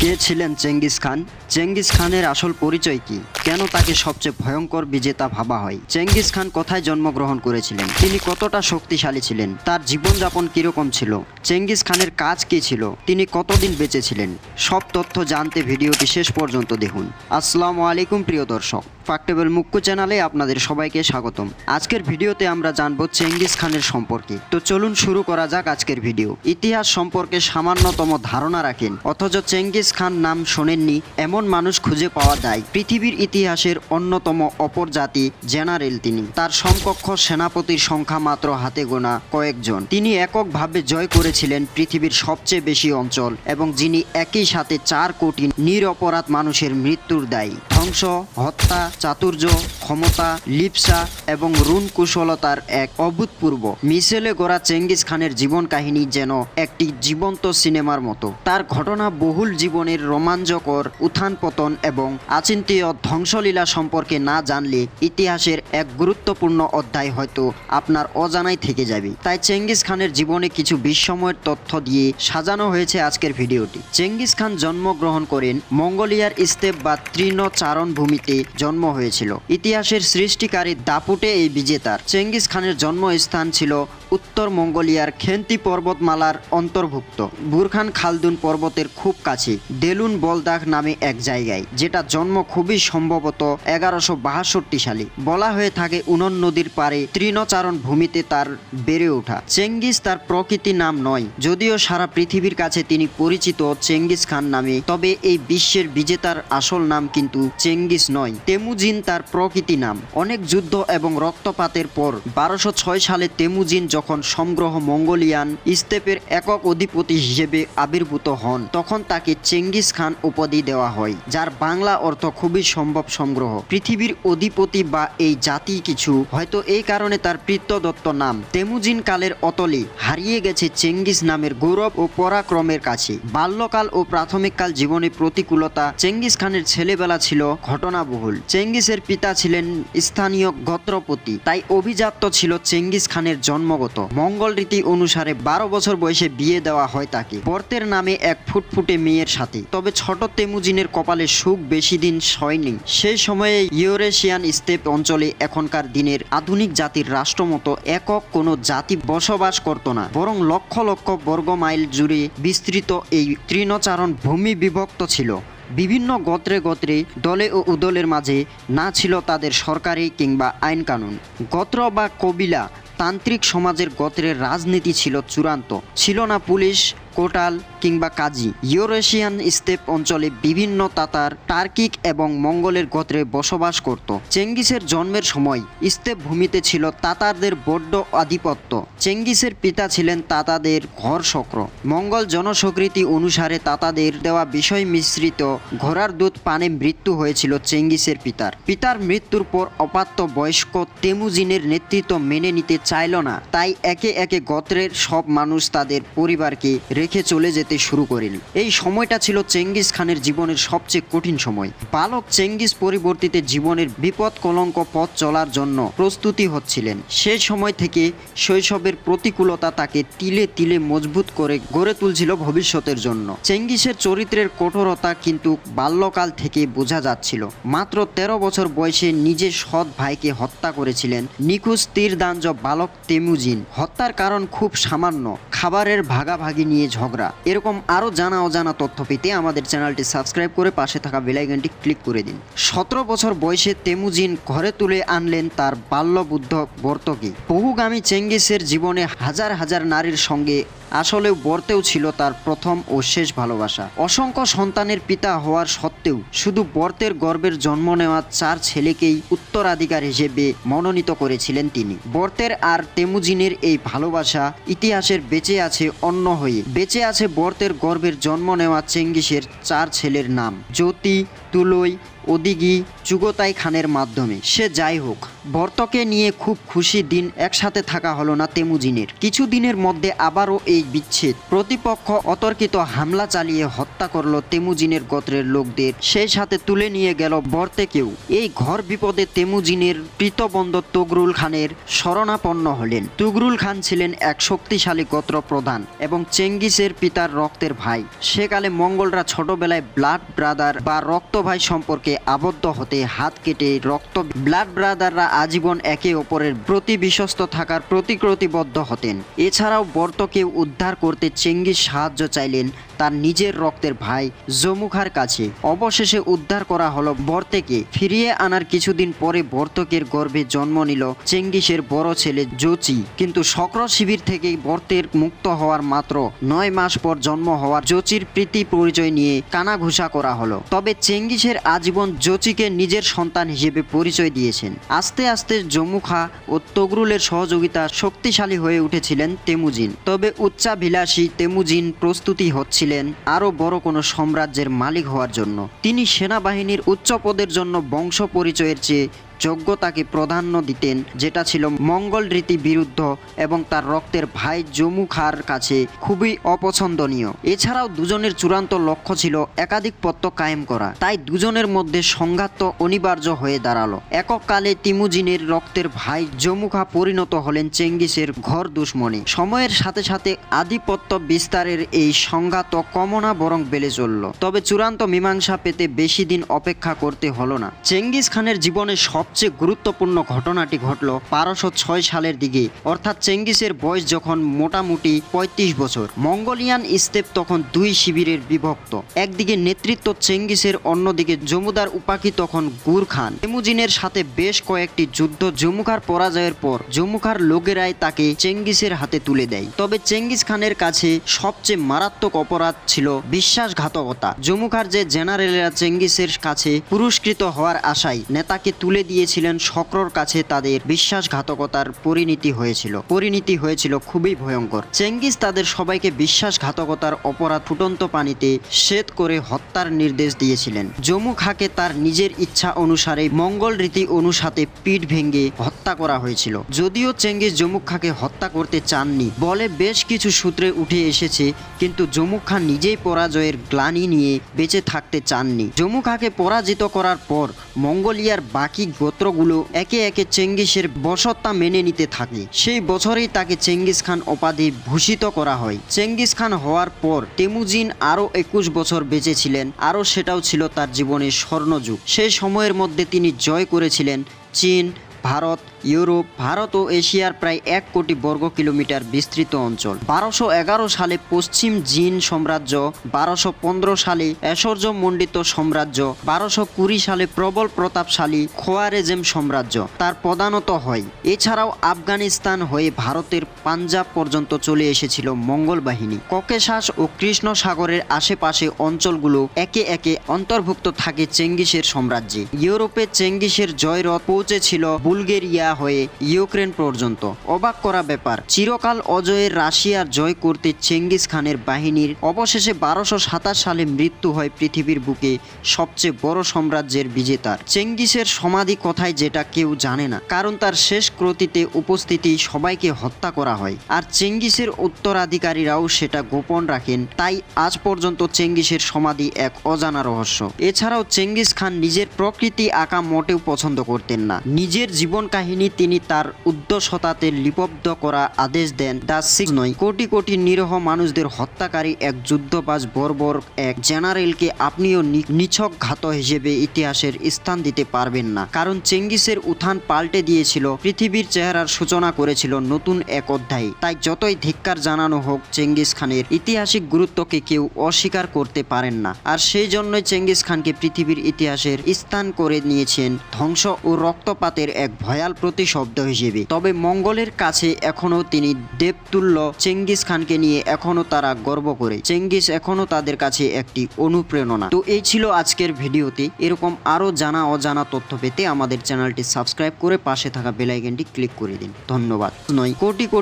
কে ছিলেন Genghis Khan? Genghis খানের আসল পরিচয় কি? কেন তাকে সবচেয়ে ভয়ঙ্কর বিজেতা ভাবা হয়? চেঙ্গিস খান কোথায় জন্মগ্রহণ করেছিলেন? তিনি কতটা শক্তিশালী ছিলেন? তার জীবনযাপন কীরকম ছিল? চেঙ্গিস খানের কাজ কি ছিল? তিনি কতদিন বেঁচেছিলেন সব তথ্য জানতে ভিডিওটি শেষ পর্যন্ত দেখুন। আসসালামু আলাইকুম, প্রিয় দর্শক। ফাক্টেবল মুক্কু চ্যানেলে আপনাদের সবাইকে স্বাগতম। আজকের ভিডিওতে আমরা জানব চেঙ্গিস খানের সম্পর্কে। তো চলুন শুরু করা যাক আজকের ভিডিও। ইতিহাস সম্পর্কে সামান্যতম ধারণা রাখেন। অথচ চেঙ্গিস খান নাম শোনেননি, এমন মানুষ খুঁজে পাওয়া যায়। পৃথিবীর ইতিহাসের অন্যতম অপর জাতি জেনারেল তিনি। তার সমকক্ষ সেনাপতির সংখ্যা মাত্র হাতে গোনা কয়েকজন। তিনি এককভাবে জয় করেছিলেন পৃথিবীর সবচেয়ে বেশি অঞ্চল এবং যিনি একই সাথে চার কোটি নিরপরাধ মানুষের মৃত্যুর দায়ী। ধ্বংস, হত্যা, চাতুর্য, ক্ষমতা, লিপসা এবং রুণ কুশলতার এক অভূতপূর্ব মিশেলে গড়া চেঙ্গিস খানের জীবন কাহিনী যেন একটি জীবন্ত সিনেমার মতো। তার ঘটনা বহুল জীবনের রোমাঞ্চকর উত্থান পতন এবং আচিন্তীয় ধ্বংসলীলা সম্পর্কে না জানলে ইতিহাসের এক গুরুত্বপূর্ণ অধ্যায় হয়তো আপনার অজানাই থেকে যাবে। তাই চেঙ্গিস খানের জীবনে কিছু বিস্ময়ের তথ্য দিয়ে সাজানো হয়েছে আজকের ভিডিওটি। চেঙ্গিস খান জন্মগ্রহণ করেন মঙ্গোলিয়ার স্টেপ বা তৃণ চারণ ভূমিতে জন্ম হয়েছিল। ইতিহাসের সৃষ্টিকারী দাপুটে এই বিজেতার। চেঙ্গিস খানের জন্মস্থান ছিল উত্তর মঙ্গোলিয়ার খেন্তি পর্বতমালার অন্তর্ভুক্ত। বুরখান খালদুন পর্বতের খুব কাছে, দেলুন বলদাখ নামে এক জায়গায়, যেটা জন্ম খুবই সম্ভবত এগারোশো বাহাষট্টি সালে। বলা হয়ে থাকে উনন নদীর পারে তৃণচারণ ভূমিতে তার বেড়ে ওঠা। চেঙ্গিস তার প্রকৃতি নাম নয়, যদিও সারা পৃথিবীর কাছে তিনি পরিচিত চেঙ্গিস খান নামে, তবে এই বিশ্বের বিজেতার আসল নাম কিন্তু চেঙ্গিস নয়। তেমুজিন তার প্রকৃতি নাম। অনেক যুদ্ধ এবং রক্তপাতের পর বারোশো সালে তেমুজিন যখন সমগ্রহ মঙ্গোলিয়ান স্টেপের একক অধিপতি হিসেবে আবির্ভূত হন, তখন তাকে চেঙ্গিস খান উপাধি দেওয়া হয়, যার বাংলা অর্থ খুবই সম্ভব সংগ্রহ। পৃথিবীর অধিপতি বা এই জাতি কিছু, হয়তো এই কারণে তার পিত্তদত্ত নাম। তেমুজিন কালের অতলে হারিয়ে গেছে চেঙ্গিস নামের গৌরব ও পরাক্রমের কাছে। বাল্যকাল ও প্রাথমিককাল জীবনে প্রতিকূলতা চেঙ্গিস খানের ছেলেবেলা ছিল ঘটনাবহুল। চেঙ্গিসের পিতা ছিলেন স্থানীয় গোত্রপতি, তাই অভিজাত্য ছিল চেঙ্গিস খানের জন্মগত মঙ্গল রীতি অনুসারে বারো বছর বয়সে বিয়ে দেওয়া হয় তাকে। বর্তের নামে এক ফুটফুটে মেয়ের সাথে। তবে ছোট তেমুজিনের কপালে সুখ বেশি দিন সয়নি। সেই সময়ে ইউরেশিয়ান স্টেপ অঞ্চলে এখনকার দিনের আধুনিক জাতির রাষ্ট্রমতো একক কোনো জাতি বসবাস করত না। বরং লক্ষ লক্ষ বর্গ মাইল জুড়ে বিস্তৃত এই তৃণচারণ ভূমি বিভক্ত ছিল। বিভিন্ন গোত্রে গোত্রে, দলে ও উদলের মাঝে না ছিল তাদের সরকারি কিংবা আইন কানুন গোত্র বা কবিলা তান্ত্রিক সমাজের গোত্রের রাজনীতি ছিল চূড়ান্ত। ছিল না পুলিশ কোটাল কিংবা কাজী। ইউরেশিয়ান স্টেপ অঞ্চলে বিভিন্ন তাতার টার্কিক এবং মঙ্গলের গোত্রে বসবাস করত। চেঙ্গিসের জন্মের সময় স্টেপ ভূমিতে ছিল তাতারদের বড্ড আধিপত্য। চেঙ্গিসের পিতা ছিলেন তাতাদের ঘর শক্র মঙ্গল জনস্বীকৃতি অনুসারে তাতাদের দেওয়া বিষয় মিশ্রিত ঘোড়ার দুধ পানে মৃত্যু হয়েছিল চেঙ্গিসের পিতার। পিতার মৃত্যুর পর অপাত্য বয়স্ক তেমুজিনের নেতৃত্ব মেনে নিতে চাইল না। তাই একে একে গোত্রের সব মানুষ তাদের পরিবারকে রেখে চলে যেতে শুরু করেন। এই সময়টা ছিল চেঙ্গিস খানের জীবনের সবচেয়ে কঠিন সময়। বালক চেঙ্গিস পরিবর্তিতে জীবনের বিপদ কলঙ্ক পথ চলার জন্য প্রস্তুতি হচ্ছিলেন। সে সময় থেকে শৈশবের প্রতিকূলতা তাকে তিলে তিলে মজবুত করে গড়ে তুলছিল ভবিষ্যতের জন্য। চেঙ্গিসের চরিত্রের কঠোরতা কিন্তু বাল্যকাল থেকে বোঝা যাচ্ছিল। মাত্র তেরো বছর বয়সে নিজের সৎ ভাইকে হত্যা করেছিলেন নিখোঁজ তীরদাঞ্জ বালক তেমুজিন। হত্যার কারণ খুব সামান্য। খাবারের ভাগাভাগি নিয়ে ঝগড়া। এরকম আরও জানা অজানা তথ্য পেতে আমাদের চ্যানেলটি সাবস্ক্রাইব করে পাশে থাকা বেলাইকনটি ক্লিক করে দিন। সতেরো বছর বয়সে তেমুজিন ঘরে তুলে আনলেন তার বাল্যবুদ্ধ বর্তকে। বহুগামী চেঙ্গিসের জীবনে হাজার হাজার নারীর সঙ্গে আসলেও বর্তেও ছিল তার প্রথম ও শেষ ভালোবাসা। অসংখ্য সন্তানের পিতা হওয়ার সত্ত্বেও শুধু বর্তের গর্বের জন্ম নেওয়া চার ছেলেকেই উত্তরাধিকার হিসেবে মনোনীত করেছিলেন তিনি। বর্তের আর তেমুজিনের এই ভালোবাসা ইতিহাসের বেঁচে আছে অন্য হয়ে। বেঁচে আছে বর্তের গর্বের জন্ম নেওয়া চেঙ্গিসের চার ছেলের নাম। জ্যোতি তুলই, ওদিগি চুগতাই খানের মাধ্যমে। সে যাই হোক বর্তকে নিয়ে খুব খুশি দিন একসাথে থাকা হলো না তেমুজিনের। কিছু দিনের মধ্যে আবারও এই বিচ্ছেদ। প্রতিপক্ষ অতর্কিত হামলা চালিয়ে হত্যা করল তেমুজিনের গোত্রের লোকদের। সেই সাথে তুলে নিয়ে গেল বর্তেকেও এই ঘর বিপদে তেমুজিনের প্রীতবন্ধ তগরুল খানের শরণাপন্ন হলেন। তুগরুল খান ছিলেন এক শক্তিশালী গোত্র প্রধান এবং চেঙ্গিসের পিতার রক্তের ভাই। সেকালে মঙ্গলরা ছোটবেলায় ব্লাড ব্রাদার বা রক্ত ভাই সম্পর্কে আবদ্ধ হতে হাত কেটে রক্ত ব্লাড ব্রাদাররা আজীবন একে অপরের প্রতি বিশ্বস্ত থাকার প্রতিশ্রুতিবদ্ধ হতেন। এছাড়াও বর্তকে উদ্ধার করতে চেঙ্গিস সাহায্য চাইলেন তার নিজের রক্তের ভাই জমুখার কাছে। অবশেষে উদ্ধার করা হলো বর্তেকে। ফিরিয়ে আনার কিছুদিন পরে বর্তকের গর্ভে জন্ম নিল চেঙ্গিসের বড় ছেলে জোচি। কিন্তু শক্র শিবির থেকেই বর্তের মুক্ত হওয়ার মাত্র নয় মাস পর জন্ম হওয়ার জোচির প্রীতি পরিচয় নিয়ে কানাঘুষা করা হলো। তবে চেঙ্গিসের আজীবন জোচিকে নিজের সন্তান হিসেবে পরিচয় দিয়েছেন। আস্তে আস্তে জমুখা ও তগরুলের সহযোগিতা শক্তিশালী হয়ে উঠেছিলেন তেমুজিন। তবে উচ্চাভিলাষী তেমুজিন প্রস্তুতি হচ্ছিলেন আরও বড় কোনো সাম্রাজ্যের মালিক হওয়ার জন্য। তিনি সেনাবাহিনীর উচ্চ পদের জন্য বংশ পরিচয়ের চেয়ে যোগ্যতাকে প্রাধান্য দিতেন, যেটা ছিল মঙ্গল রীতি বিরুদ্ধ এবং তার রক্তের ভাই জমুখার কাছে খুবই অপছন্দনীয়। এছাড়াও দুজনের চূড়ান্ত লক্ষ্য ছিল একাধিক পত্র কায়েম করা। তাই দুজনের মধ্যে সংঘাত তো অনিবার্য হয়ে দাঁড়াল। এককালে তিমুজিনের রক্তের ভাই জমুখা পরিণত হলেন চেঙ্গিসের ঘর দুশ্মনে। সময়ের সাথে সাথে আধিপত্য বিস্তারের এই সংঘাত কমনা বরং বেড়ে চলল। তবে চূড়ান্ত মীমাংসা পেতে বেশি দিন অপেক্ষা করতে হলো না। চেঙ্গিস খানের জীবনে সবচেয়ে গুরুত্বপূর্ণ ঘটনাটি ঘটল বারোশো ছয় সালের দিকে, অর্থাৎ চেঙ্গিসের বয়স যখন মোটামুটি পঁয়ত্রিশ বছর। মঙ্গোলিয়ান স্টেপ তখন দুই শিবিরের বিভক্ত। একদিকে নেতৃত্ব চেঙ্গিসের, অন্যদিকে জমুদার উপাকি তখন গুর খান। তেমুজিনের সাথে বেশ কয়েকটি যুদ্ধ জমুখার পরাজয়ের পর, জমুখার লোকেরাই তাকে চেঙ্গিসের হাতে তুলে দেয়। তবে চেঙ্গিস খানের কাছে সবচেয়ে মারাত্মক অপরাধ ছিল বিশ্বাসঘাতকতা। জমুখার যে জেনারেলরা চেঙ্গিসের কাছে পুরস্কৃত হওয়ার আশায় নেতাকে তুলে দিয়েছিলেন শক্রর কাছে তাদের বিশ্বাসঘাতকতার পরিণতি হয়েছিল। পরিণতি হয়েছিল খুবই ভয়ঙ্কর। চেঙ্গিস তাদের সবাইকে বিশ্বাসঘাতকতার অপরাধ ফুটন্ত পানিতে শ্বেত করে হত্যার নির্দেশ দিয়েছিলেন। জমু খাকে তার নিজের ইচ্ছা অনুসারে মঙ্গল রীতি অনুসারে পিঠ ভেঙে হত্যা করা হয়েছিল। যদিও চেঙ্গিস জমুক খাকে হত্যা করতে চাননি, বলে বেশ কিছু সূত্রে উঠে এসেছে, কিন্তু জমুক খান নিজেই পরাজয়ের গ্লানি নিয়ে বেঁচে থাকতে চাননি। জমু খাকে পরাজিত করার পর মঙ্গোলিয়ার বাকি গোত্রগুলো একে একে চেঙ্গিসের বসত্তা মেনে নিতে থাকে। সেই বছরেই তাকে চেঙ্গিস খান উপাধি ভূষিত করা হয়। চেঙ্গিস খান হওয়ার পর তেমুজিন আরও একুশ বছর বেঁচে ছিলেন আরও সেটাও ছিল তার জীবনের স্বর্ণযুগ। সেই সময়ের মধ্যে তিনি জয় করেছিলেন চীন, ভারত ইউরোপ, ভারত ও এশিয়ার প্রায় এক কোটি বর্গ কিলোমিটার বিস্তৃত অঞ্চল। বারোশো এগারো সালে পশ্চিম জিন সাম্রাজ্য, বারোশো পনেরো সালে ঐশ্বর্য মণ্ডিত সাম্রাজ্য, বারোশো কুড়ি সালে প্রবল প্রতাপশালী খোয়ারেজেম সাম্রাজ্য, তার প্রধানত হয়। এছাড়াও আফগানিস্তান হয়ে ভারতের পাঞ্জাব পর্যন্ত চলে এসেছিল মঙ্গল বাহিনী। ককেশাস ও কৃষ্ণ সাগরের আশেপাশে অঞ্চলগুলো একে একে অন্তর্ভুক্ত থাকে চেঙ্গিসের সাম্রাজ্যে। ইউরোপে চেঙ্গিসের জয়রথ পৌঁছেছিল বুলগেরিয়া হয়ে ইউক্রেন পর্যন্ত। অবাক করা ব্যাপার, চিরকাল অজয়ের রাশিয়ার জয় করতে চেঙ্গিস খানের বাহিনীর অবশেষে বারোশো সাতাশ সালে মৃত্যু হয় পৃথিবীর বুকে সবচেয়ে বড় সাম্রাজ্যের বিজেতার। চেঙ্গিসের সমাধি কথায় যেটা কেউ জানে না, কারণ তার শেষ ক্রতিতে উপস্থিতি সবাইকে হত্যা করা হয়। আর চেঙ্গিসের উত্তরাধিকারীরাও সেটা গোপন রাখেন, তাই আজ পর্যন্ত চেঙ্গিসের সমাধি এক অজানা রহস্য। এছাড়াও চেঙ্গিস খান নিজের প্রকৃতি আঁকা মোটেও পছন্দ করতেন না। নিজের জীবন কাহিনী তিনি তার উদ্দেশ্যতাতে লিপব্ধ করা আদেশ দেন। দা সিক্স নয়। কোটি কোটি নিরহ মানুষদের হত্যাকারী এক যুদ্ধবাজ বর্বর এক জেনারেলকে আপনিও নিছক ঘাত হিসেবে ইতিহাসের স্থান দিতে পারবেন না। কারণ চেঙ্গিসের উত্থান পাল্টে দিয়েছিল, পৃথিবীর চেহারার সূচনা করেছিল নতুন এক অধ্যায়। তাই যতই ধিক্কার জানানো হোক, চেঙ্গিস খানের ঐতিহাসিক গুরুত্বকে কেউ অস্বীকার করতে পারেন না। আর সেই জন্যই চেঙ্গিস খানকে পৃথিবীর ইতিহাসের স্থান করে নিয়েছেন ধ্বংস ও রক্তপাতের এক ভয়াল প্রতিশব্দ হিসেবে। তবে মঙ্গলের কাছে এখনও তিনি দেবতুল্য চেঙ্গিস খানকে নিয়ে এখনও তারা গর্ব করে। চেঙ্গিস এখনও তাদের কাছে একটি অনুপ্রেরণা। তো এই ছিল আজকের ভিডিওতে এরকম আরও জানা অজানা তথ্য পেতে আমাদের চ্যানেলটি সাবস্ক্রাইব করে পাশে থাকা বেলাইকনটি ক্লিক করে দিন। ধন্যবাদ। নয়, কোটি কোটি